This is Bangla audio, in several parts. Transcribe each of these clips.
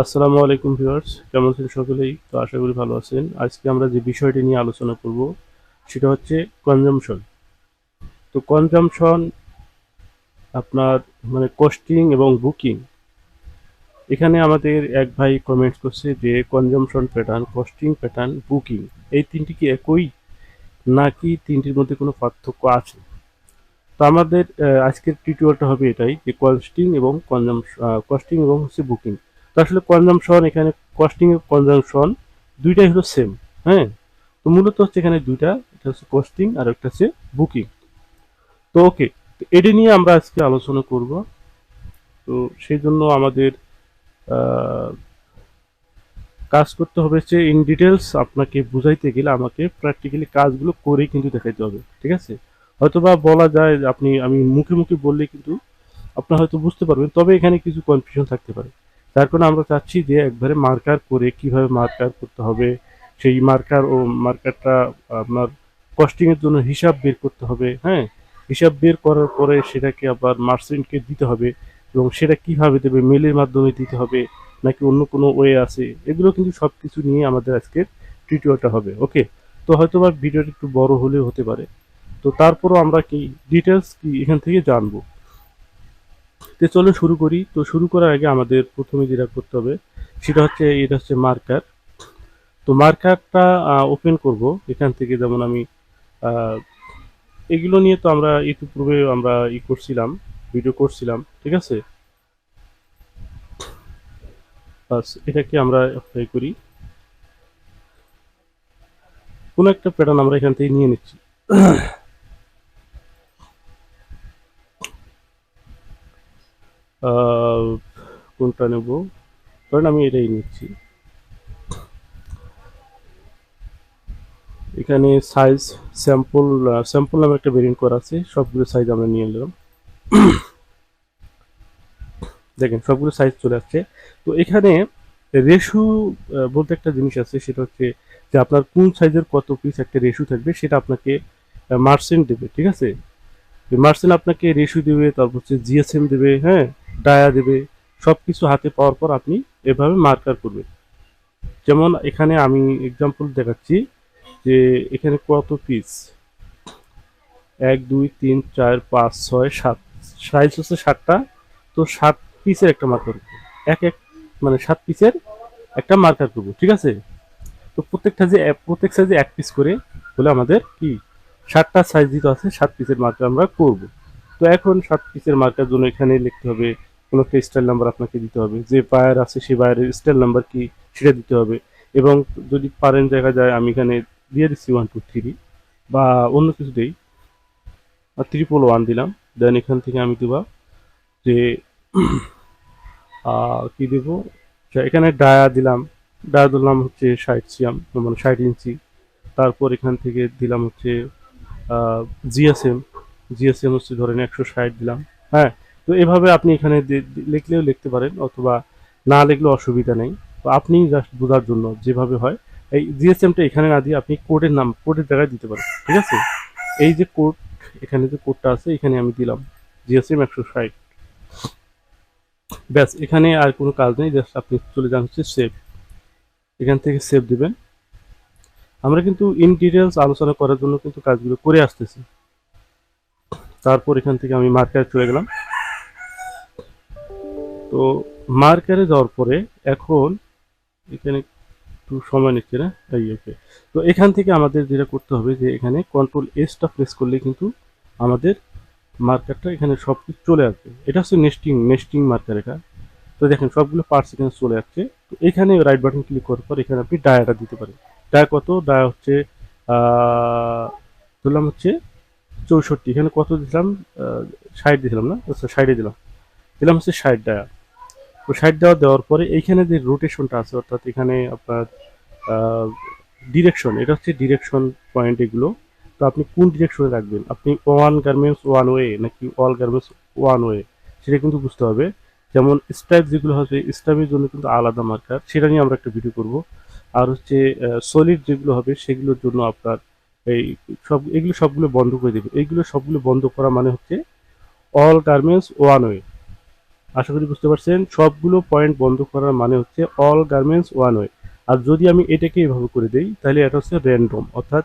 আসসালামু আলাইকুম ভিউয়ার্স, কেমন আছেন সকলেই? তো আশা করি ভালো আছেন। আজকে আমরা যে বিষয়টি নিয়ে আলোচনা করব, সেটা হচ্ছে কনজামশন তো কনজামশন আপনার মানে কস্টিং এবং বুকিং এখানে আমাদের এক ভাই কমেন্টস করছে যে consumption pattern costing pattern booking এই তিনটি কি একই? নাকি তিনটির মধ্যে কোনো পার্থক্য আছে? তো আমাদের আজকের টিউটোরিয়ালটা হবে এটাই যে কস্টিং এবং কনজাম কস্টিং এবং হচ্ছে বুকিং তো আসলে কনজামশন এখানে কস্টিং কনজামশন দুইটাই হলো সেম হ্যাঁ? তো মূলত হচ্ছে এখানে দুইটা এটা হচ্ছে কস্টিং আর একটা হচ্ছে বুকিং তো ওকে তো এটা নিয়ে আমরা আজকে আলোচনা করব। তো সেই জন্য আমাদের কাজ করতে হবে হচ্ছে ইন ডিটেলস আপনাকে বুঝাইতে গেলে আমাকে প্র্যাকটিক্যালি কাজগুলো করেই কিন্তু দেখাইতে হবে, ঠিক আছে? হয়তোবা বলা যায় যে আপনি, আমি মুখে মুখে বললে কিন্তু আপনার হয়তো বুঝতে পারবেন, তবে এখানে কিছু কনফিউশন থাকতে পারে। যার কারণে আমরা চাচ্ছি যে একবারে মার্কার করে কীভাবে মার্কার করতে হবে, সেই মার্কার ও মার্কারটা আপনার কস্টিং এর জন্য হিসাব বের করতে হবে হ্যাঁ? হিসাব বের করার পরে সেটাকে আবার মার্চেন্টকে দিতে হবে এবং সেটা কীভাবে দেবে মেলের মাধ্যমে দিতে হবে নাকি অন্য কোনো ওয়ে আছে, এগুলো কিন্তু সব কিছু নিয়ে আমাদের আজকের টিউটোরিয়ালটা হবে ওকে তো হয়তো বা ভিডিওটা একটু বড় হলেও হতে পারে। তো তারপরও আমরা কি ডিটেলস কি এখান থেকে জানব? তো চলো শুরু করি। তো শুরু করার আগে আমাদের প্রথমে যেটা করতে হবে, সেটা হচ্ছে এটা হচ্ছে মার্কার তো মার্কারটা ওপেন করব। এখান থেকে যেমন আমি এগুলো নিয়ে তো আমরা ইতিপূর্বে আমরা ই করছিলাম ভিডিও করছিলাম, ঠিক আছে? এটাকে আমরা অ্যাপ্লাই করি। কোনো একটা প্যাটার্ন আমরা এখান থেকে নিয়ে নিচ্ছি। কোনটা নেব? ধরেন আমি এটাই নিচ্ছি। এখানে সাইজ স্যাম্পল স্যাম্পল নামে একটা ভেরিয়েন্ট করা আছে, সবগুলো সাইজ আমরা নিয়ে নিলাম। দেখেন, সবগুলো সাইজ চলে আসছে। তো এখানে রেশু বলতে একটা জিনিস আছে, সেটা হচ্ছে যে আপনার কোন সাইজের কত পিস একটা রেশু থাকবে, সেটা আপনাকে মার্সেন্ট দেবে, ঠিক আছে? মার্সেন্ট আপনাকে রেশু দেবে, তারপর হচ্ছে জিএসএম দেবে হ্যাঁ? ডায়া দেবে সব কিছু হাতে পাওয়ার পর আপনি এভাবে মার্কার করবেন। যেমন এখানে আমি এক্সাম্পল দেখাচ্ছি যে এখানে কত পিস এক, দুই, তিন, চার, পাঁচ, ছয়, সাত। সাইজ হচ্ছে সাতটা। তো সাত পিসের একটা মার্কার করব। এক এক মানে সাত পিসের একটা মার্কার করব, ঠিক আছে? তো প্রত্যেকটা যে প্রত্যেক সাইজে এক পিস করে বলে আমাদের কি? সাতটা সাইজ দিতে আছে, সাত পিসের মার্কার আমরা করব। তো এখন সাত পিসের মার্কার জন্য এখানে লিখতে হবে কোনো একটা স্টাইল নাম্বার আপনাকে দিতে হবে। যে বায়ার আছে সেই বায়ারের স্টাইল নাম্বার কি সেটা দিতে হবে। এবং যদি পারেন দেখা যায় আমি এখানে দিয়ে দিচ্ছি ওয়ান টু থ্রি বা অন্য কিছু দেই। ট্রিপল ওয়ান দিলাম। দেন এখান থেকে আমি দেবা যে কি দেব? আচ্ছা, এখানে ডায়া দিলাম। ডায়া দিলাম হচ্ছে ষাট সিয়াম মানে ষাট ইঞ্চি। তারপর এখান থেকে দিলাম হচ্ছে জিএসএম জিএসএম হচ্ছে ধরেন একশো ষাট দিলাম। হ্যাঁ তো এভাবে আপনি এখানে লিখলেও লিখতে পারেন, অথবা না লিখলেও অসুবিধা নেই। তো আপনি জাস্ট বোঝার জন্য যেভাবে হয়, এই জিএসএমটা এখানে না দিয়ে আপনি কোডের নাম কোডের জায়গায় দিতে পারেন, ঠিক আছে? এই যে কোড এখানে যে কোডটা আছে, এখানে আমি দিলাম জিএসএম একশো ষাট। ব্যাস, এখানে আর কোনো কাজ নেই জাস্ট আপনি চলে যান হচ্ছে সেভ এখান থেকে সেভ দিবেন। আমরা কিন্তু ইন ডিটেলস আলোচনা করার জন্য কিন্তু কাজগুলো করে আসতেছি। তারপর এখান থেকে আমি মার্কারে চলে গেলাম। তো মার্কারে যাওয়ার পরে এখন এখানে একটু সময় নিচ্ছে না এই ওকে। তো এখান থেকে আমাদের যেটা করতে হবে যে এখানে কন্ট্রোল এসটা প্রেস করলে কিন্তু আমাদের মার্কারটা এখানে সব কিছু চলে আসবে। এটা হচ্ছে নেস্টিং নেস্টিং মার্কার এটা। তো দেখেন সবগুলো পার্টস এখানে চলে যাচ্ছে তো এখানে রাইট বাটন ক্লিক করার পর এখানে আপনি ডায়াটা দিতে পারেন। ডায়া কত? ডায়া হচ্ছে ধরলাম হচ্ছে চৌষট্টি। এখানে কত দিলাম? ষাট দিলাম না? আচ্ছা ষাটে দিলাম। দিলাম হচ্ছে ষাট ডায়া ষাট দেওয়া দেওয়ার পরে এইখানে যে রোটেশনটা আছে, অর্থাৎ এখানে আপনার ডিরেকশন এটা হচ্ছে ডিরেকশন পয়েন্ট এগুলো। তো আপনি কোন ডিরেকশনে রাখবেন? আপনি ওয়ান গার্মেন্টস ওয়ান ওয়ে নাকি অল গার্মেন্টস ওয়ান ওয়ে সেটা কিন্তু বুঝতে হবে। যেমন স্টাইপ যেগুলো হবে স্টাইপের জন্য কিন্তু আলাদা মার্কার সেটা নিয়ে আমরা একটা ভিডিও করব। আর হচ্ছে সলিড যেগুলো হবে, সেগুলোর জন্য আপনার এই সব, এগুলো সবগুলো বন্ধ করে দেবে। এইগুলো সবগুলো বন্ধ করা মানে হচ্ছে অল গার্মেন্টস ওয়ান ওয়ে আশা করি বুঝতে পারছেন, সবগুলো পয়েন্ট বন্ধ করার মানে হচ্ছে অল গার্মেন্টস ওয়ান ওয়ে আর যদি আমি এটাকে এভাবে করে দেই, তাহলে এটা হচ্ছে র্যান্ডম অর্থাৎ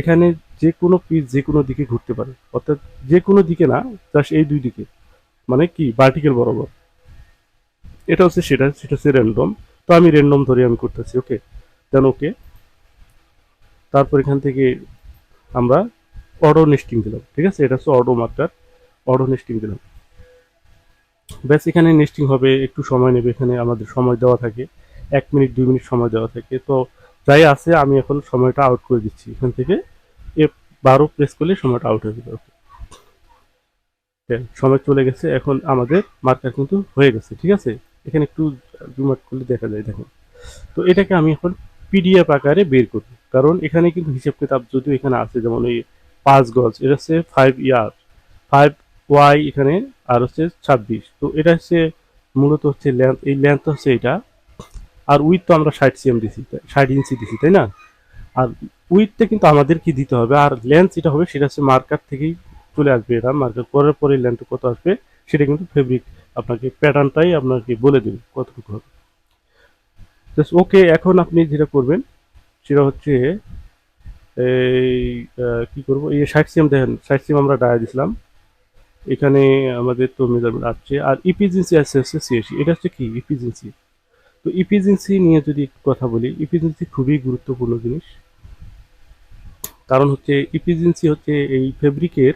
এখানে যে কোনো পিস যে কোনো দিকে ঘুরতে পারে। অর্থাৎ যে কোনো দিকে না জাস্ট এই দুই দিকে। মানে কি? ভার্টিক্যাল বরাবর। এটা হচ্ছে সেটা সেটা হচ্ছে র্যান্ডম তো আমি র্যান্ডম ধরে আমি করতেছি ওকে দেন ওকে তারপর এখান থেকে আমরা অটো নেস্টিং দিলাম, ঠিক আছে? এটা হচ্ছে অটো মার্কার অটো নেস্টিং দিলাম। ব্যাস, এখানে নেস্টিং হবে, একটু সময় নেবে, এখানে আমাদের সময় দেওয়া থাকে। এক মিনিট, দুই মিনিট সময় দেওয়া থাকে। তো যাই আছে, আমি এখন সময়টা আউট করে দিচ্ছি। এখান থেকে এ বারো প্রেস করলে সময়টা আউট হয়ে যাবে। সময় চলে গেছে। এখন আমাদের মার্কার কিন্তু হয়ে গেছে, ঠিক আছে? এখানে একটু জুম আউট করলে দেখা যায়, দেখুন। তো এটাকে আমি এখন পিডিএফ আকারে বের করব। কারণ এখানে কিন্তু হিসাব কিতাব যদিও এখানে আছে, যেমন এই পাঁচ গজ, এটা হচ্ছে ফাইভ ইয়ার ফাইভ ওয়াই এখানে আর হচ্ছে ছাব্বিশ। তো এটা হচ্ছে মূলত হচ্ছে এই লেন্থ হচ্ছে এটা। আর উইথ তো আমরা ষাট সিএম দিছি ষাট ইঞ্চি দিছি, তাই না? আর উইথটা কিন্তু আমাদের কি দিতে হবে? আর লেন্থ যেটা হবে, সেটা হচ্ছে মার্কার থেকেই চলে আসবে এটা। মার্কার করার পরে লেন্থ কত আসবে, সেটা কিন্তু ফেব্রিক আপনাকে প্যাটার্নটাই আপনাকে বলে দেবে কতটুকু হবে। জাস্ট ওকে এখন আপনি যেটা করবেন, সেটা হচ্ছে এই কি করব? এই ষাট সিএম দেখেন, ষাট সিএম আমরা ডায়া দিছিলাম। এখানে আমাদের তো মেজারমেন্ট আসছে আর ইপিজেন্সি আছে হচ্ছে সিএসি এটা হচ্ছে কি? ইপিজেন্সি তো ইপিজেন্সি নিয়ে যদি কথা বলি ইপিজেন্সি খুবই গুরুত্বপূর্ণ জিনিস। কারণ হচ্ছে ইপিজেন্সি হচ্ছে এই ফেব্রিকের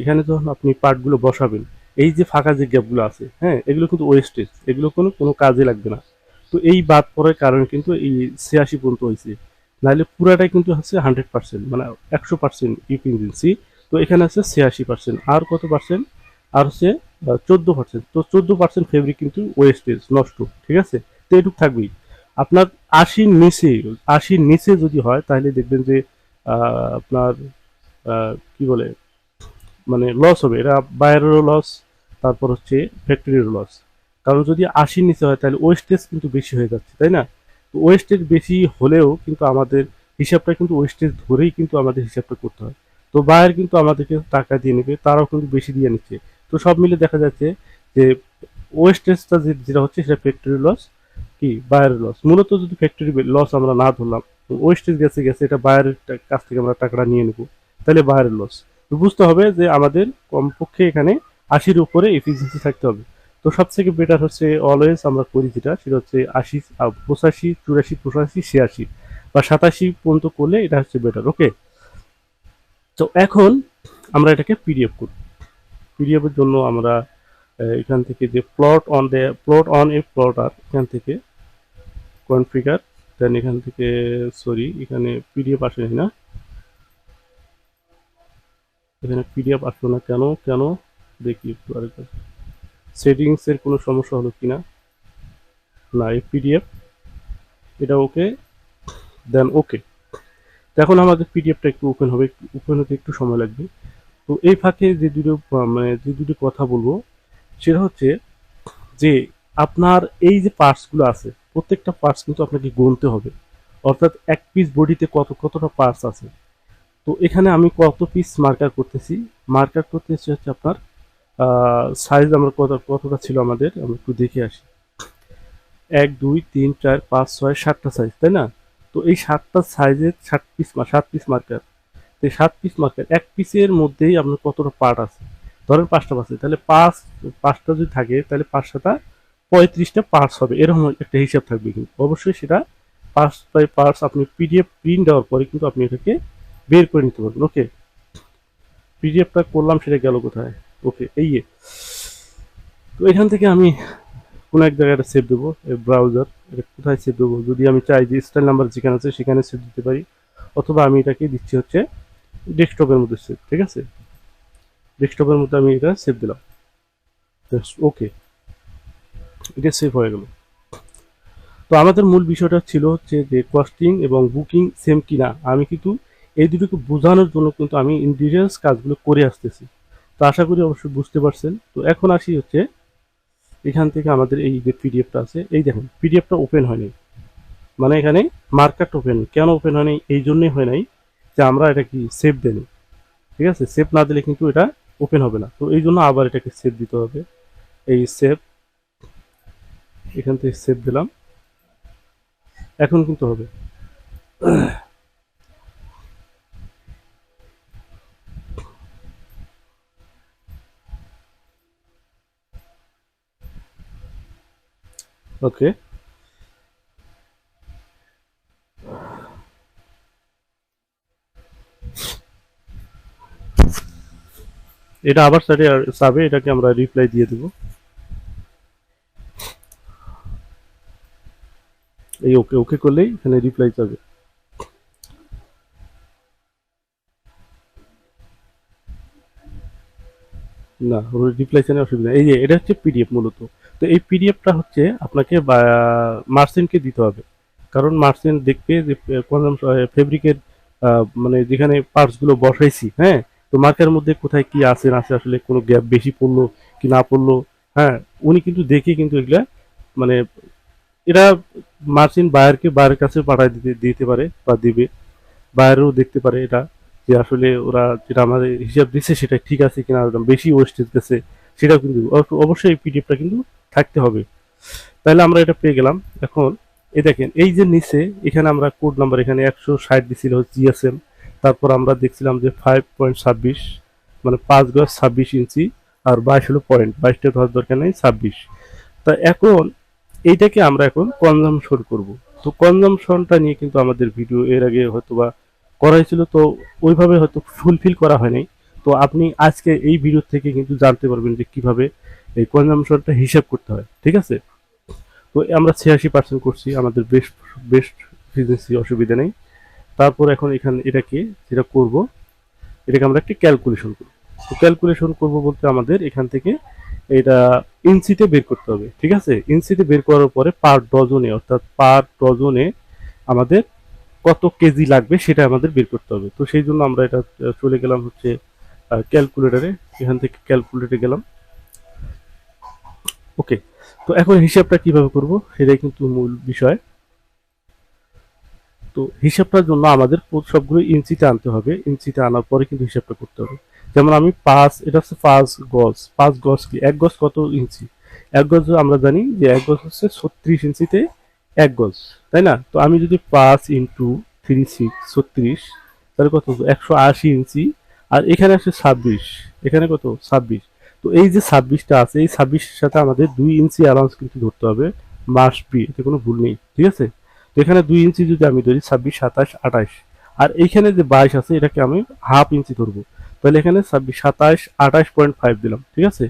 এখানে যখন আপনি পার্টগুলো বসাবেন। এই যে ফাঁকা যে গ্যাপগুলো আছে হ্যাঁ এগুলো কিন্তু ওয়েস্টেজ এগুলো কোনো কোনো কাজে লাগবে না। তো এই বাদ পড়ার কারণে কিন্তু এই ছিয়াশি পর্যন্ত হয়েছে। নাহলে পুরাটাই কিন্তু হচ্ছে হান্ড্রেড পার্সেন্ট মানে একশো পার্সেন্ট ইপিজেন্সি তো এখানে আছে ছিয়াশি পার্সেন্ট আর কত পার্সেন্ট আর হচ্ছে চোদ্দ পার্সেন্ট তো চোদ্দ পার্সেন্ট ফেব্রিক কিন্তু ওয়েস্টেজ নষ্ট, ঠিক আছে? তো এটুক থাকবেই। আপনার আশির নিচে আশির নিচে যদি হয়, তাহলে দেখবেন যে আপনার কি বলে মানে লস হবে। এটা বাইরেরও লস তারপর হচ্ছে ফ্যাক্টরিরও লস কারণ যদি আশির নিচে হয়, তাহলে ওয়েস্টেজ কিন্তু বেশি হয়ে যাচ্ছে, তাই না? ওয়েস্টেজ বেশি হলেও কিন্তু আমাদের হিসাবটা কিন্তু ওয়েস্টেজ ধরেই কিন্তু আমাদের হিসাবটা করতে হয়। তো বায়ার কিন্তু আমাদেরকে টাকা দিয়ে নেবে, তারাও কিন্তু বেশি দিয়ে নিচ্ছে। তো সব মিলে দেখা যাচ্ছে যে ওয়েস্টেজটা যেটা হচ্ছে সেটা ফ্যাক্টরি লস কি? বায়ার লস মূলত যদি ফ্যাক্টরি লস আমরা না ধরলাম ওয়েস্টেজ গেছে গেছে, এটা বায়ারের কাছ থেকে আমরা টাকাটা নিয়ে নেব, তাহলে বায়ারের লস তো বুঝতে হবে যে আমাদের কমপক্ষে এখানে আশির উপরে এফিসিয়েন্সি থাকতে হবে। তো সব থেকে বেটার হচ্ছে অলওয়েজ আমরা করি যেটা, সেটা হচ্ছে আশি পঁচাশি, চুরাশি, পঁচাশি, ছিয়াশি বা সাতাশি পর্যন্ত করলে এটা হচ্ছে বেটার ওকে তো এখন আমরা এটাকে পিডিএফ করব। পিডিএফ এর জন্য আমরা এখান থেকে যে plot on the plot on a plotter এখান থেকে কনফিগার দেন এখান থেকে সরি এখানে পিডিএফ আসেনি না। এখানে পিডিএফ আসলো না কেন? কেন? দেখি একটু আরেকবার। সেটিংস এর কোনো সমস্যা হলো কিনা? না, এই পিডিএফ এটা ওকে দেন ওকে এখন আমাদের পিডিএফটা একটু ওপেন হবে ওপেন হতে একটু সময় লাগবে। তো এই ফাঁকে যে দুটো মানে যে দুটো কথা বলব, সেটা হচ্ছে যে আপনার এই যে পার্টসগুলো আছে, প্রত্যেকটা পার্টস কিন্তু আপনাকে গুনতে হবে। অর্থাৎ এক পিস বডিতে কত, কতটা পার্টস আছে। তো এখানে আমি কত পিস মার্কার করতেছি। মার্কার করতেছি হচ্ছে আপনার সাইজ আমরা কত, কতটা ছিল আমাদের, আমরা একটু দেখে আসি। এক, দুই, তিন, চার, পাঁচ, ছয়, সাতটা সাইজ তাই না? তো এই সাতটা সাইজের সাত পিস সাত পিস মার্কার তো এই সাত পিস মার্কার এক পিসের মধ্যেই আপনার কতটা পার্ট আছে? ধরেন পাঁচটা আছে, তাহলে পাঁচ, পাঁচটা যদি থাকে, তাহলে পাঁচশোটা পঁয়ত্রিশটা পার্টস হবে, এরকম একটা হিসাব থাকবে কিন্তু। অবশ্যই সেটা পার্টস বাই পার্টস আপনি পিডিএফ প্রিন্ট দেওয়ার পরে কিন্তু আপনি এটাকে বের করে নিতে পারবেন ওকে পিডিএফটা করলাম, সেটা গেল কোথায়? ওকে এই তো এখান থেকে আমি কোনো এক জায়গায় সেভ দেবো ব্রাউজার এটা কোথায় সেভ দেবো? যদি আমি চাই যে স্টাইল নাম্বার যেখানে আছে সেখানে সেভ দিতে পারি, অথবা আমি এটাকে দিচ্ছি হচ্ছে ডেস্কটপের মধ্যে সেভ ঠিক আছে? ডেস্কটপের মধ্যে আমি এটা সেভ দিলাম। ওকে এটা সেভ হয়ে গেল। তো আমাদের মূল বিষয়টা ছিল হচ্ছে যে কস্টিং এবং বুকিং সেম কিনা। আমি কিন্তু এই দুটোকে বোঝানোর জন্য কিন্তু আমি ইন ডিটেলস কাজগুলো করে আসতেছি। তো আশা করি অবশ্যই বুঝতে পারছেন। তো এখন আসি হচ্ছে এখান থেকে আমাদের এই যে পিডিএফটা আছে। এই দেখুন পিডিএফটা ওপেন হয়নি। মানে এখানে মার্কারটা ওপেন কেন ওপেন হয়নি? এই জন্যই হয় নাই যে আমরা এটা কি সেভ দেনি ঠিক আছে? সেভ না দিলে কিন্তু এটা ওপেন হবে না। তো এই জন্য আবার এটাকে সেভ দিতে হবে। এই সেভ এখান থেকে সেভ দিলাম। এখন কিন্তু হবে। ওকে এটা আবার সাইডে সাবে এটাকে আমরা রিপ্লাই দিয়ে দেব। এই ওকে ওকে করলেই এখানে রিপ্লাই যাবে না রিপ্লাই চানে অসুবিধা এই যে, এটা হচ্ছে পিডিএফ মূলত। তো এই পিডিএফটা হচ্ছে আপনাকে মার্সেন্টকে দিতে হবে। কারণ মার্সেন্ট দেখবে যে কনজাম ফেব্রিকের মানে যেখানে পার্টসগুলো বসাইছি হ্যাঁ তো মার্কের মধ্যে কোথায় কি আছে, না আছে, আসলে কোনো গ্যাপ বেশি পড়ল কি না পড়ল হ্যাঁ উনি কিন্তু দেখে কিন্তু এগুলা মানে এরা মার্চিন বায়ারকে বায়ারের কাছে পাঠায় দিতে দিতে পারে বা দিবে। বায়ারও দেখতে পারে এটা। যে আসলে ওরা যেটা আমাদের হিসাব দিচ্ছে সেটা ঠিক আছে কিনা বেশি ওয়েস্টেজ গেছে সেটাও কিন্তু অব- অবশ্যই এই পিডিএফটা কিন্তু থাকতে হবে। তাহলে আমরা এটা পেয়ে গেলাম। এখন এই দেখেন, এই যে নিচে, এখানে আমরা কোড নাম্বার এখানে একশো ষাট দিছিল জিএসএম তারপর আমরা দেখছিলাম যে ফাইভ পয়েন্ট ছাব্বিশ মানে পাঁচ গজ ছাব্বিশ ইঞ্চি, আর বাইশ হলো পয়েন্ট বাইশটা ধর দরকার নেই, ছাব্বিশ। তা এখন এইটাকে আমরা এখন কনজামশন করব। তো কনজামশনটা নিয়ে কিন্তু আমাদের ভিডিও এর আগে হয়তো বা করা হয়েছিল তো ওইভাবে হয়তো ফুলফিল করা হয়নি। তো আপনি আজকে এই ভিডিও থেকে কিন্তু জানতে পারবেন যে কীভাবে এই কনজামশনটা হিসাব করতে হয়, ঠিক আছে? তো আমরা ছিয়াশি পার্সেন্ট করছি, আমাদের বেস্ট বেস্ট ফিজেন্সি অসুবিধা নেই। তারপর এখন এখানে, এটাকে যেটা করব, এটাকে আমরা একটি ক্যালকুলেশন করব। তো ক্যালকুলেশন করব বলতে আমাদের এখান থেকে এটা ইঞ্চিতে বের করতে হবে, ঠিক আছে? ইঞ্চিতে বের করার পরে পার ডজনে অর্থাৎ পার ডজনে আমাদের কত কেজি লাগবে সেটা আমাদের বের করতে হবে। তো সেই জন্য আমরা এটা চলে গেলাম হচ্ছে ক্যালকুলেটরে। এখান থেকে ক্যালকুলেটরে গেলাম। ওকে, তো এখন হিসাবটা কীভাবে করব সেটাই কিন্তু মূল বিষয়। তো হিসাবটার জন্য আমাদের সবগুলো ইঞ্চিতে আনতে হবে। ইঞ্চিতে আনার পরে কিন্তু হিসাবটা করতে হবে। যেমন আমি পাঁচ, এটা হচ্ছে পাঁচ গজ। পাঁচ গজ কি? এক গজ কত ইঞ্চি? এক গজ আমরা জানি যে এক গজ হচ্ছে ছত্রিশ ইঞ্চিতে এক গজ তাই না? তো আমি যদি পাঁচ ইন্টু থ্রি সিক্স ছত্রিশ, তাহলে কত একশো আশি ইঞ্চি, আর এখানে আছে ছাব্বিশ, এখানে কত? ছাব্বিশ। তো এই যে ছাব্বিশটা আছে, এই ছাব্বিশের সাথে আমাদের দুই ইঞ্চি অ্যালাউন্স কিন্তু ধরতে হবে মাস বি এতে কোনো ভুল নেই, ঠিক আছে? তো এখানে দুই ইঞ্চি যদি আমি ধরি, ছাব্বিশ, সাতাশ, আঠাশ, আর এইখানে যে বাইশ আছে, এটাকে আমি হাফ ইঞ্চি ধরবো। তাহলে এখানে ছাব্বিশ, সাতাশ, আঠাশ পয়েন্ট ফাইভ দিলাম, ঠিক আছে?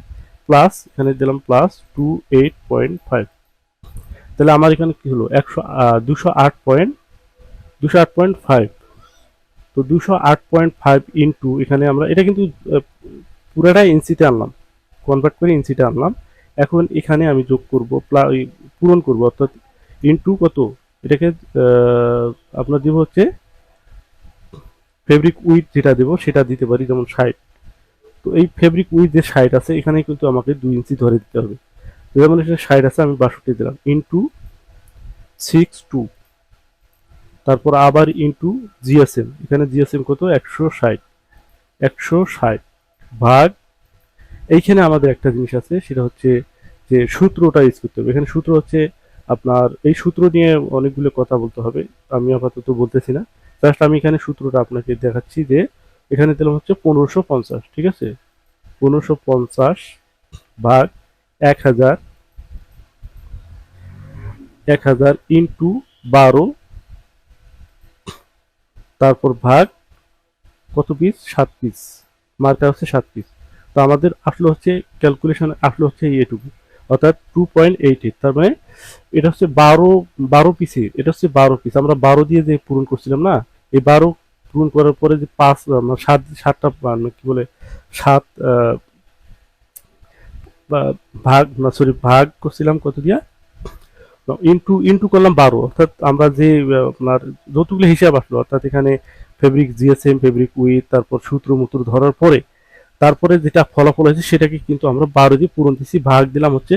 প্লাস এখানে দিলাম plus two eight point five তাহলে আমার এখানে কি হলো? একশো দুশো আট পয়েন্ট, দুশো আট পয়েন্ট ফাইভ তো দুশো আট পয়েন্ট ফাইভ ইন্টু এখানে আমরা, এটা কিন্তু পুরাটাই ইঞ্চিতে আনলাম। কনভার্ট করে ইঞ্চিতে আনলাম। এখন এখানে আমি যোগ করব পূরণ করব, অর্থাৎ ইন্টু কত? এটাকে আপনার দিব হচ্ছে ফেব্রিক উইথ যেটা দেবো, সেটা দিতে পারি, যেমন ষাট। তো এই ফেব্রিক উইথ যে ষাট আছে, এখানে কিন্তু আমাকে দুই ইঞ্চি ধরে দিতে হবে। যেমন এখানে ষাট আছে, আমি বাষট্টি দিলাম। ইন্টু সিক্স টু তারপর আবার ইন্টু জিএসএম এখানে জিএসএম কত? একশো ষাট। একশো ষাট ভাগ। এইখানে আমাদের একটা জিনিস আছে, সেটা হচ্ছে যে সূত্রটা ইউজ করতে হবে। এখানে সূত্র হচ্ছে আপনার, এই সূত্র নিয়ে অনেকগুলো কথা বলতে হবে। আমি আপাতত বলতেছি না। জাস্ট আমি এখানে সূত্রটা আপনাকে দেখাচ্ছি যে, এখানে দিলাম হচ্ছে পনেরোশো পঞ্চাশ, ঠিক আছে? পনেরোশো পঞ্চাশ ভাগ এক হাজার এক হাজার ইন্টু বারো, তারপর ভাগ কত পিস সাত পিস মার্কা হচ্ছে সাত পিস তো আমাদের আসলে হচ্ছে ক্যালকুলেশন আসলে হচ্ছে এটুকু। অর্থাৎ টু পয়েন্ট এইট এইট তার মানে এটা হচ্ছে বারো বারো পিসের এটা হচ্ছে বারো পিস আমরা বারো দিয়ে যে পূরণ করছিলাম না, এই বারো পূরণ করার পরে যে পাঁচ, সাত, সাতটা মানে কি বলে, সাত বা ভাগ, না সরি ভাগ করছিলাম কত দিয়া? ইন্টু ইন্টু করলাম বারো। অর্থাৎ আমরা যে আপনার যতগুলো হিসাব আসলো, অর্থাৎ এখানে ফেব্রিক জিএসএম ফেব্রিক উইথ তারপর সূত্র, মুত্র ধরার পরে, তারপরে যেটা ফলাফল হয়েছে, সেটাকে কিন্তু আমরা বারো দিয়ে পূরণ দিচ্ছি ভাগ দিলাম হচ্ছে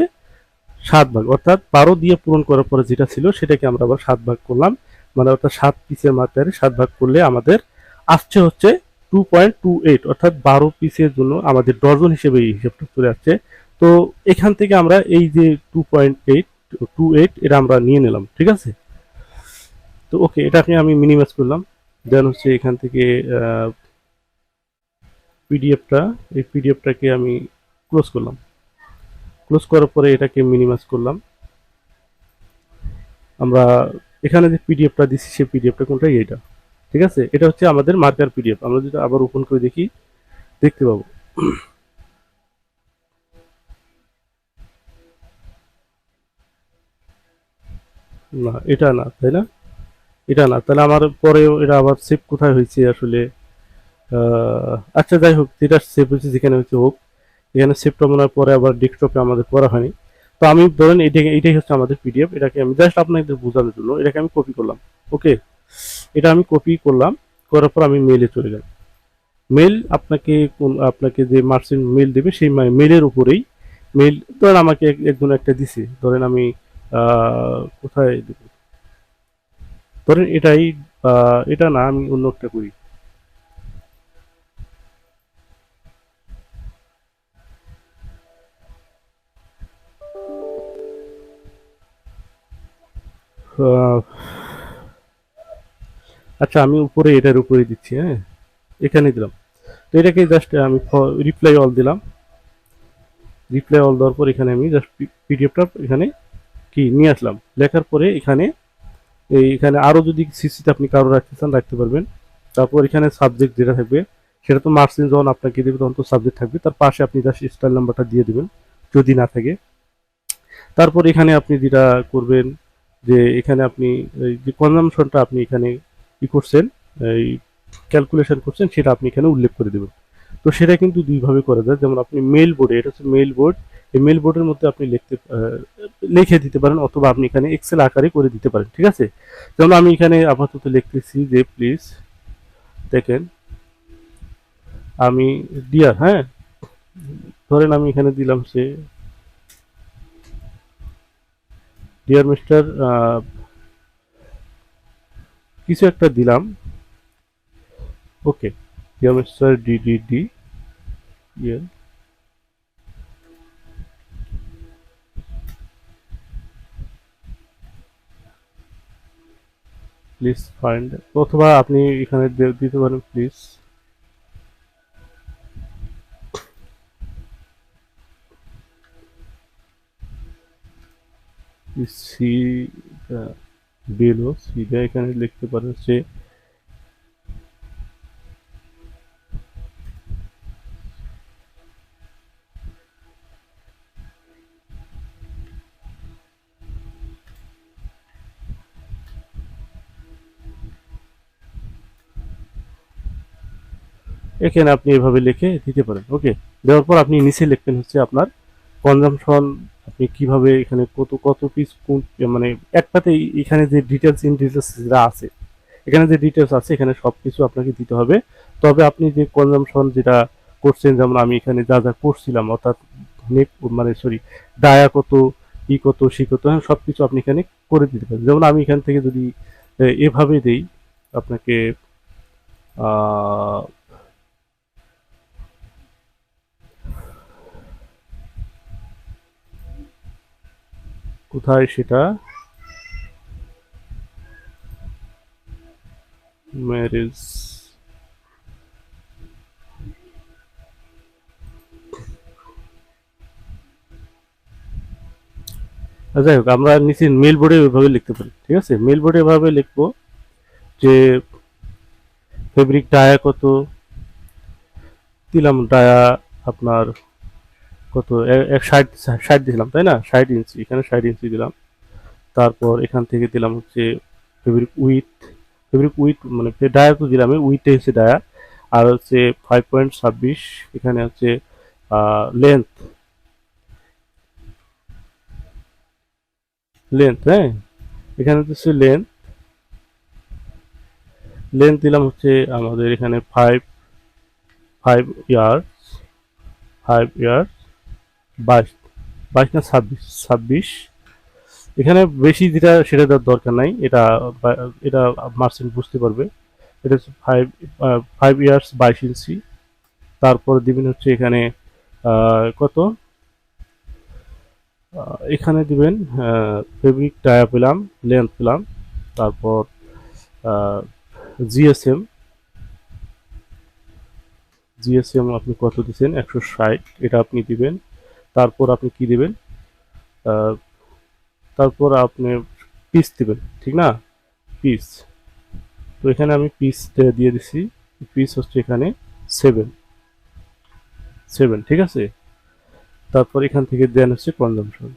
সাত ভাগ। অর্থাৎ বারো দিয়ে পূরণ করার পরে যেটা ছিল, সেটাকে আমরা আবার সাত ভাগ করলাম। মানে অর্থাৎ সাত পিসের মাত্রায় সাত ভাগ করলে আমাদের আসছে হচ্ছে টু পয়েন্ট টু এইট অর্থাৎ বারো পিসের জন্য আমাদের ডজন হিসেবে এই হিসেবটা চলে আসছে। তো এখান থেকে আমরা এই যে two point eight two eight এটা আমরা নিয়ে নিলাম, ঠিক আছে? তো ওকে, এটাকে আমি মিনিমাইজ করলাম। দেন হচ্ছে এখান থেকে পিডিএফটা এই পিডিএফটাকে আমি ক্লোজ করলাম। ক্লোজ করার পরে এটাকে মিনিমাইজ করলাম। আমরা এখানে যে পিডিএফটা দিচ্ছি সেই পিডিএফটা কোনটাই এইটা, ঠিক আছে? এটা হচ্ছে আমাদের মার্কার পিডিএফ আমরা যদি আবার ওপেন করে দেখি, দেখতে পাবো। না, এটা না, তাই না? এটা না, তাহলে আমার পরে এটা আবার সেভ কোথায় হয়েছে আসলে? আচ্ছা যাই হোক, যেটা সেভ হয়েছে যেখানে হচ্ছে হোক, এখানে সেভটা মনে হয় পরে আবার ডেস্কটপে আমাদের করা হয়নি। তো আমি ধরেন এটাকে, এটাই হচ্ছে আমাদের পিডিএফ এটাকে আমি জাস্ট আপনাদের বোঝানোর জন্য এটাকে আমি কপি করলাম ওকে এটা আমি কপি করলাম, করার পর আমি মেলে চলে গেলাম মেল আপনাকে কোন, আপনাকে যে মার্চেন্ট মেল দেবে, সেই মেলের উপরেই মেল ধরেন আমাকে এক- একজন একটা দিছে। ধরেন আমি কোথায় দেব? ধরেন এটাই এটা না, আমি অন্য একটা করি। আচ্ছা আমি উপরে এটার উপরে দিচ্ছি হ্যাঁ? এখানে দিলাম। তো এটাকে জাস্ট আমি রিপ্লাই অল দিলাম। রিপ্লাই অল দেওয়ার পর এখানে আমি জাস্ট পিডিএফটা এখানে কি, নিয়ে আসলাম। লেখার পরে এখানে, এই এখানে আরও যদি সিসিতে আপনি কারও রাখতে চান, রাখতে পারবেন। তারপর এখানে সাবজেক্ট যেটা থাকবে, সেটা তো মার্কসিন যখন আপনাকে দেবে, তখন তো সাবজেক্ট থাকবে। তার পাশে আপনি জাস্ট স্টাইল নাম্বারটা দিয়ে দেবেন, যদি না থাকে। তারপর এখানে আপনি যেটা করবেন, যে এখানে আপনি যে কনজামশনটা আপনি এখানে ই করছেন, এই ক্যালকুলেশন করছেন, সেটা আপনি এখানে উল্লেখ করে দেবেন। তো সেটা কিন্তু দুইভাবে করা যায়। যেমন আপনি মেল বোর্ডে এটা হচ্ছে মেল বোর্ড এই মেল বোর্ডের মধ্যে আপনি লিখতে লিখে দিতে পারেন অথবা আপনি এখানে এক্সেল আকারে করে দিতে পারেন, ঠিক আছে? যেমন আমি এখানে আপাতত লিখতেছি যে প্লিজ দেখেন, আমি ডিয়ার হ্যাঁ? ধরেন আমি এখানে দিলাম সে ডিয়ার মিস্টার কিছু একটা দিলাম okay dear mister D D D year please find অথবা আপনি এখানে দিতে পারেন প্লিজ সি বিলো সিটা এখানে লিখতে পারেন সে এখানে আপনি এভাবে লিখে দিতে পারেন। ওকে, দেওয়ার পর আপনি নিচে লিখবেন হচ্ছে আপনার কনজামশন, আপনি কীভাবে এখানে কত কত পিস কোন মানে একটাতে এখানে যে ডিটেলস ইন ডিটেলস যেটা আছে, এখানে যে ডিটেলস আছে, এখানে সব কিছু আপনাকে দিতে হবে। তবে আপনি যে কনজামশন যেটা করছেন, যেমন আমি এখানে যা যা করছিলাম, অর্থাৎ নেট মানে সরি ডায়া কত, ই কত, সি কত হ্যাঁ সব কিছু আপনি এখানে করে দিতে পারেন। যেমন আমি এখান থেকে যদি এভাবে দেই, আপনাকে কোথায় সেটা? ম্যারেজ যাই হোক, আমরা নিচে মেল বোর্ডে ওইভাবে লিখতে পারি, ঠিক আছে? মেল বোর্ডে এভাবে লিখব যে ফেব্রিক ডায়া কত দিলাম ডায়া আপনার কত? এক ষাট ষাট দিলাম তাই না? ষাট ইঞ্চি এখানে ষাট ইঞ্চি দিলাম। তারপর এখান থেকে দিলাম হচ্ছে ফেব্রিক উইথ ফেব্রিক উইথ মানে ডায়া তো দিলাম উইথে হচ্ছে ডায়া। আর হচ্ছে ফাইভ পয়েন্ট ছাব্বিশ, এখানে হচ্ছে লেন্থ লেন্থ হ্যাঁ? এখানে হচ্ছে লেন্থ লেন্থ দিলাম হচ্ছে আমাদের এখানে five five years five years বাইশ বাইশ না ছাব্বিশ ছাব্বিশ। এখানে বেশি যেটা, সেটা দেওয়ার দরকার নাই। এটা এটা মার্চেন্ট বুঝতে পারবে। এটা হচ্ছে ফাইভ ফাইভ ইয়ার্স বাইশ ইঞ্চি। তারপর দিবেন হচ্ছে এখানে কত? এখানে দিবেন ফেব্রিক টায়া পেলাম লেন্থ পেলাম। তারপর জিএসএম জিএসএম আপনি কত দিচ্ছেন? একশো ষাট। এটা আপনি দিবেন। তারপর আপনি কি দিবেন? তারপর আপনি পিস দিবেন, ঠিক না? পিস তো এখানে আমি পিস দিয়ে দিছি। পিস হচ্ছে এখানে সেভেন সেভেন ঠিক আছে? তারপর এখান থেকে দেন হচ্ছে কনজামশন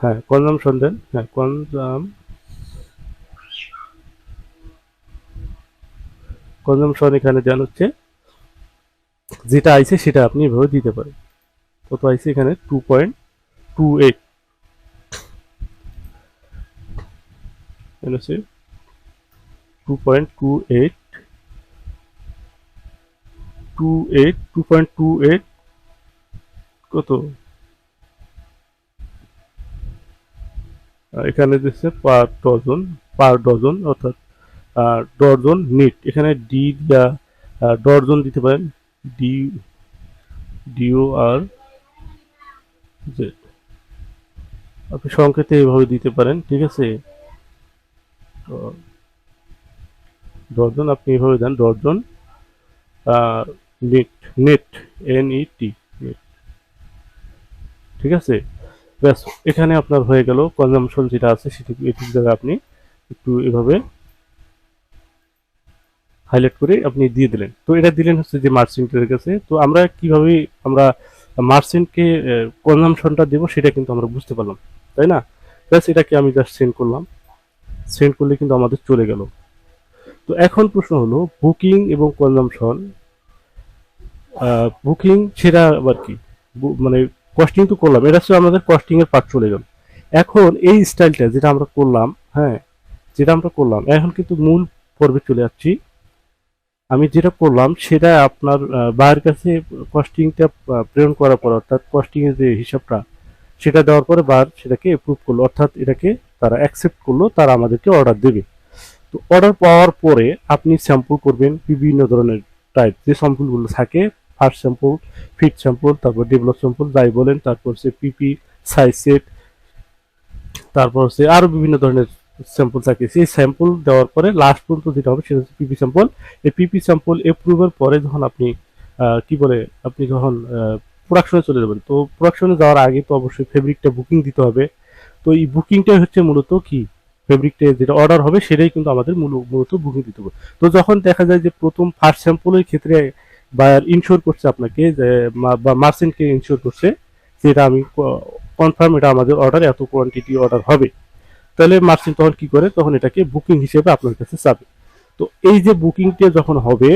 হ্যাঁ কনজামশন দেন। হ্যাঁ কনজাম কনজামশন এখানে দেন হচ্ছে যেটা আইছে সেটা আপনি এভাবে দিতে পারেন। কত আইছে এখানে? টু পয়েন্ট টু এইট হচ্ছে two point two eight two eight two point two eight কত? এখানে দিচ্ছে পার ডজন পার ডজন অর্থাৎ ডজন নিট এখানে ডি দিয়া ডজন দিতে পারেন। ডি ডিও আর জেড আপনি সংকেতে এইভাবে দিতে পারেন, ঠিক আছে? তো ডজন আপনি এইভাবে দেন dozen net net N E T net ঠিক আছে? ব্যাস, এখানে আপনার হয়ে গেল কনজামশন যেটা আছে, সেটি এটির আপনি একটু এভাবে হাইলাইট করে আপনি দিয়ে দিলেন। তো এটা দিলেন হচ্ছে যে মার্চেন্টের কাছে। তো আমরা কীভাবে আমরা মার্চেন্টকে কনজামশনটা দেবো সেটা কিন্তু আমরা বুঝতে পারলাম, তাই না? ব্যাস এটাকে আমি জাস্ট সেন্ড করলাম। সেন্ড করলে কিন্তু আমাদের চলে গেল। তো এখন প্রশ্ন হলো বুকিং এবং কনজামশন বুকিং সেটা আবার কি? মানে কস্টিং তো করলাম, এটা হচ্ছে আমাদের কস্টিং এর পার্ট চলে গেল। এখন এই স্টাইলটা যেটা আমরা করলাম হ্যাঁ যেটা আমরা করলাম, এখন কিন্তু মূল পর্বে চলে যাচ্ছি। আমি যেটা করলাম, সেটা আপনার বাইরের কাছে কস্টিংটা প্রেরণ করার পর, অর্থাৎ কস্টিং এর যে হিসাবটা, সেটা দেওয়ার পরে বার সেটাকে অ্যাপ্রুভ করল, অর্থাৎ এটাকে তারা অ্যাকসেপ্ট করল, তারা আমাদেরকে অর্ডার দেবে। তো অর্ডার পাওয়ার পরে আপনি স্যাম্পল করবেন বিভিন্ন ধরনের টাইপ যে স্যাম্পলগুলো থাকে ফার্স্ট স্যাম্পল ফিট স্যাম্পল তারপর ডেভেলপ স্যাম্পল যাই বলেন, তারপর সে পিপি সাইজ সেট তারপর হচ্ছে আরও বিভিন্ন ধরনের স্যাম্পল থাকে। সেই স্যাম্পল দেওয়ার পরে লাস্ট পর্যন্ত যেটা হবে সেটা হচ্ছে পিপি স্যাম্পল এই পিপি স্যাম্পল এপ্রুভের পরে যখন আপনি কি বলে, আপনি যখন প্রোডাকশনে চলে যাবেন, তো প্রোডাকশনে যাওয়ার আগে তো অবশ্যই ফেব্রিকটা বুকিং দিতে হবে। তো এই বুকিংটাই হচ্ছে মূলত কি? ফেব্রিকটা যেটা অর্ডার হবে সেটাই কিন্তু আমাদের মূল- মূলত বুকিং দিতে হবে। তো যখন দেখা যায় যে প্রথম ফার্স্ট স্যাম্পলের ক্ষেত্রে বায়ার ইনশোর করছে আপনাকে যে বা মার্সেন্টকে ইনশোর করছে যেটা আমি কনফার্ম এটা আমাদের অর্ডার এত কোয়ান্টিটি অর্ডার হবে। তাহলে মার্চেন্ট তখন কি করে? তখন এটাকে বুকিং হিসেবে আপনার কাছে যাবে। তো এই যে বুকিংটা যখন হবে,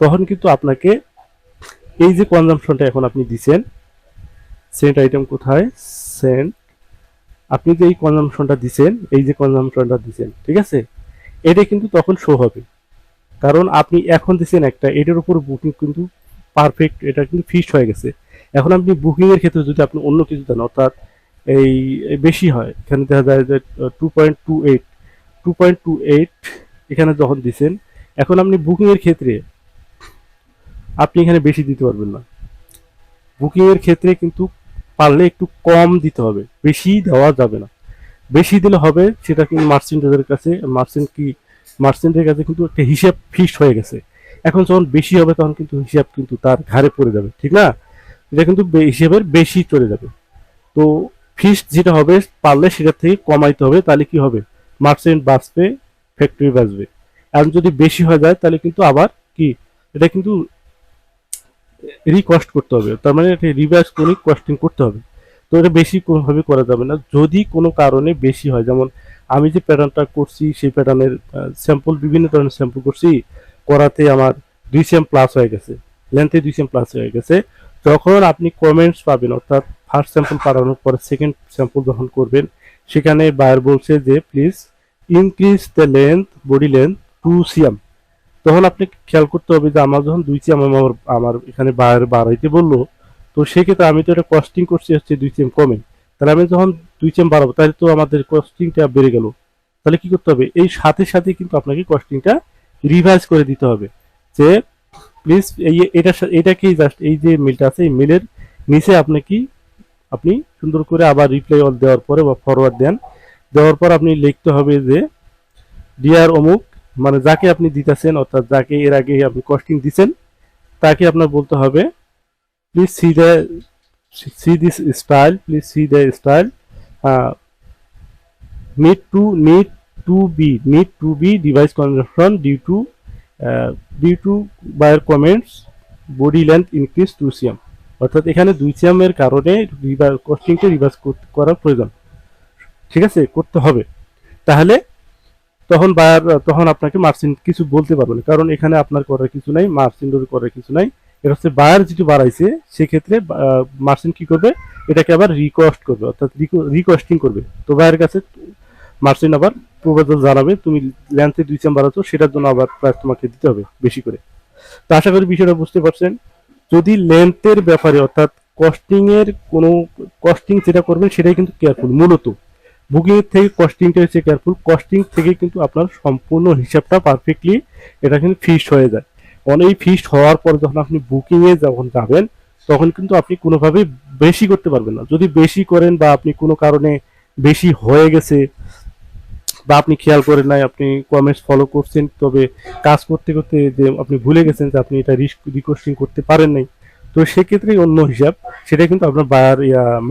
তখন কিন্তু আপনাকে এই যে কনজামশনটা এখন আপনি দিছেন সেন্ট আইটেম কোথায়? সেন্ট আপনি যে এই কনজামশনটা দিছেন, এই যে কনজামশনটা দিছেন, ঠিক আছে? এটা কিন্তু তখন শো হবে। কারণ আপনি এখন দিছেন একটা, এটার উপর বুকিং কিন্তু পারফেক্ট এটা কিন্তু ফিক্সড হয়ে গেছে। এখন আপনি বুকিংয়ের ক্ষেত্রে যদি আপনি অন্য কিছু দেন, অর্থাৎ এই বেশি হয়। এখানে দেখা যায় যে two point two eight two point two eight এখানে যখন দিচ্ছেন এখন আপনি বুকিংয়ের ক্ষেত্রে আপনি এখানে বেশি দিতে পারবেন না। বুকিংয়ের ক্ষেত্রে কিন্তু পারলে একটু কম দিতে হবে, বেশি দেওয়া যাবে না। বেশি দিলে হবে, সেটা কিন্তু মার্চেন্টের কাছে মার্চেন্ট কি মার্চেন্টের কাছে কিন্তু একটা হিসাব ফিক্সড হয়ে গেছে। এখন যখন বেশি হবে, তখন কিন্তু হিসাব কিন্তু তার ঘাড়ে পড়ে যাবে, ঠিক না? এটা কিন্তু হিসেবের বেশি চলে যাবে। তো ফিক্সড যেটা হবে, পারলে সেটার থেকে কমাইতে হবে, তাহলে কি হবে? মার্চেন্ট বাঁচবে ফ্যাক্টরি বাঁচবে। আর যদি বেশি হয়ে যায়, তাহলে কিন্তু আবার কি? এটা কিন্তু রিকস্ট করতে হবে। তার মানে এটা রিভার্স করে কস্টিং করতে হবে। তো এটা বেশি কোনোভাবে করা যাবে না। যদি কোনো কারণে বেশি হয়, যেমন আমি যে প্যাটার্নটা করছি, সেই প্যাটার্নের স্যাম্পল বিভিন্ন ধরনের স্যাম্পল করছি, করাতে আমার দুই সেম প্লাস হয়ে গেছে। লেন্থে দুই সেম প্লাস হয়ে গেছে। যখন আপনি কমেন্টস পাবেন, অর্থাৎ ফার্স্ট স্যাম্পল পাঠানোর পরে সেকেন্ড স্যাম্পল যখন করবেন। সেখানে বায়ার বলছে যে please increase the length body length to CM তখন আপনি খেয়াল করতে হবে যে, আমার যখন দুই সিএম আমার আমার এখানে বায়ার বাড়াইতে বলল, তো সেক্ষেত্রে আমি তো এটা কস্টিং করছি হচ্ছে দুই সিএম কমে। তাহলে আমি যখন দুই সিএম বাড়াবো, তাহলে তো আমাদের কস্টিংটা বেড়ে গেল। তাহলে কি করতে হবে? এই সাথে সাথে কিন্তু আপনাকে কস্টিংটা রিভাইজ করে দিতে হবে। যে প্লিজ এই, এটা এটা কি জাস্ট এই যে মিলটা আছে, এই মিলের নিচে আপনি কি আপনি সুন্দর করে আবার রিপ্লাই অল দেওয়ার পরে বা ফরওয়ার্ড দেন। দেওয়ার পর আপনি লিখতে হবে যে ডিয়ার অমুক মানে যাকে আপনি দিতেছেন অর্থাৎ যাকে এর আগে আপনি কস্টিং দিচ্ছেন তাকে আপনার বলতে হবে please see the see this style please see the style need need to be need to be device consumption due to uh, due to buyer comments body length increase to cm অর্থাৎ এখানে দুই সিএম এর কারণে কস্টিংটা রিভার্স করার প্রয়োজন। ঠিক আছে? করতে হবে। তাহলে তখন বায়ার তখন আপনাকে মার্সিন কিছু বলতে পারবে না। কারণ এখানে আপনার করার কিছু নাই মার্জিন করার কিছু নাই। এটা হচ্ছে বায়ার যেটি বাড়াইছে, সেক্ষেত্রে মার্সিন কি করবে? এটাকে আবার রিকোয়েস্ট করবে, অর্থাৎ রিকোয়েস্টিং করবে। তো বায়ার কাছে মার্সিন আবার প্রপোজাল জানাবে, তুমি ল্যান্থে দুই সিএম বাড়াচ্ছ, সেটার জন্য আবার প্রাইস তোমাকে দিতে হবে বেশি করে। তো আশা করি বিষয়টা বুঝতে পারছেন। যদি লেন্থের ব্যাপারে, অর্থাৎ কস্টিং এর কোনো কস্টিং যেটা করবেন সেটাই কিন্তু কেয়ারফুল মূলত। বুকিং এর থেকে কস্টিংটা হচ্ছে কেয়ারফুল কস্টিং থেকে কিন্তু আপনার সম্পূর্ণ হিসাবটা পারফেক্টলি এটা কিন্তু ফিক্সড হয়ে যায়। অনেক ফিক্সড হওয়ার পর যখন আপনি বুকিং এ যখন যাবেন, তখন কিন্তু আপনি কোনোভাবেই বেশি করতে পারবেন না। যদি বেশি করেন বা আপনি কোনো কারণে বেশি হয়ে গেছে বা আপনি খেয়াল করেন নাই, আপনি কমেন্টস ফলো করছেন, তবে কাজ করতে করতে যে আপনি ভুলে গেছেন যে আপনি এটা রিকোয়েস্টিং করতে পারেন নাই। তো সেক্ষেত্রে অন্য হিসাব, সেটা কিন্তু আপনার বায়ার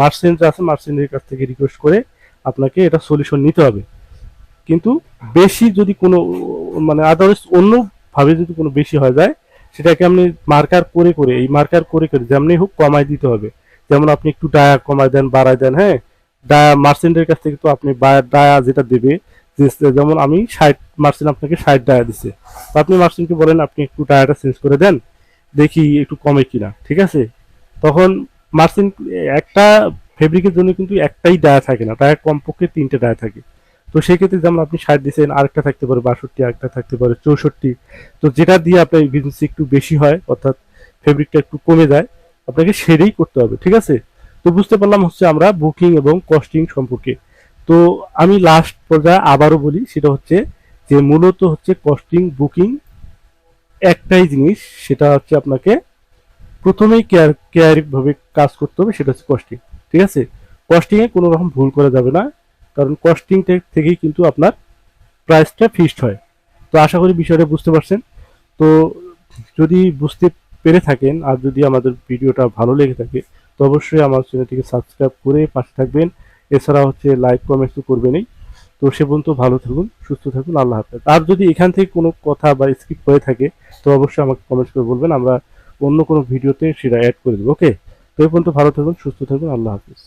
মার্চেন্ট আছে মার্চেন্টের কাছ থেকে রিকোয়েস্ট করে আপনাকে এটা সলিউশন নিতে হবে। কিন্তু বেশি যদি কোনো মানে আদার্স অন্যভাবে যদি কোনো বেশি হয়ে যায়, সেটাকে আপনি মার্কার করে করে, এই মার্কার করে করে যেমনি হোক কমাই দিতে হবে। যেমন আপনি একটু ডায়া কমাই দেন, বাড়াই দেন হ্যাঁ? ডায়া মার্চেন্টের কাছ থেকে তো আপনি ডায়া যেটা দেবে যেমন আমি ষাট মার্চেন্ট আপনাকে ষাট ডায়া দিচ্ছে তো আপনি মার্চেন্টকে বলেন, আপনি একটু ডায়াটা চেঞ্জ করে দেন, দেখি একটু কমে কিনা, ঠিক আছে? তখন মার্চেন্ট একটা ফেব্রিকের জন্য কিন্তু একটাই ডায়া থাকে না ডায়া কমপক্ষে তিনটে ডায়া থাকে। তো সেক্ষেত্রে যেমন আপনি ষাট দিচ্ছেন আরেকটা থাকতে পারে বাষট্টি, আরেকটা থাকতে পারে চৌষট্টি। তো যেটা দিয়ে আপনার বিজনেস একটু বেশি হয়, অর্থাৎ ফেব্রিকটা একটু কমে যায়, আপনাকে সেটাই করতে হবে, ঠিক আছে? তো বুঝতে পারলাম হচ্ছে আমরা বুকিং এবং কস্টিং সম্পর্কে। তো আমি লাস্ট পর্যায়ে আবারও বলি, সেটা হচ্ছে যে মূলত হচ্ছে কস্টিং বুকিং একটাই জিনিস, সেটা হচ্ছে আপনাকে প্রথমেই কেয়ার কেয়ারিং ভাবে কাজ করতে হবে, সেটা হচ্ছে কস্টিং ঠিক আছে? কস্টিং এ কোনো রকম ভুল করা যাবে না, কারণ কস্টিং থেকেই কিন্তু আপনার প্রাইসটা ফিক্সড হয়। তো আশা করি বিষয়টা বুঝতে পারছেন। তো যদি বুঝতে পেরে থাকেন আর যদি আমাদের ভিডিওটা ভালো লেগে থাকে, তো অবশ্যই আমার চ্যানেলটিকে সাবস্ক্রাইব করে পাশে থাকবেন। এছাড়া হচ্ছে লাইভ কমেন্টস তো করবেনই। তো সে পর্যন্ত ভালো থাকুন, সুস্থ থাকুন, আল্লাহ হাফেজ। আর যদি এখান থেকে কোনো কথা বা স্কিপ হয়ে থাকে, তো অবশ্যই আমাকে কমেন্টস করে বলবেন, আমরা অন্য কোনো ভিডিওতে সেটা অ্যাড করে দেবো ওকে তো এই পর্যন্ত ভালো থাকুন, সুস্থ থাকুন, আল্লাহ হাফেজ।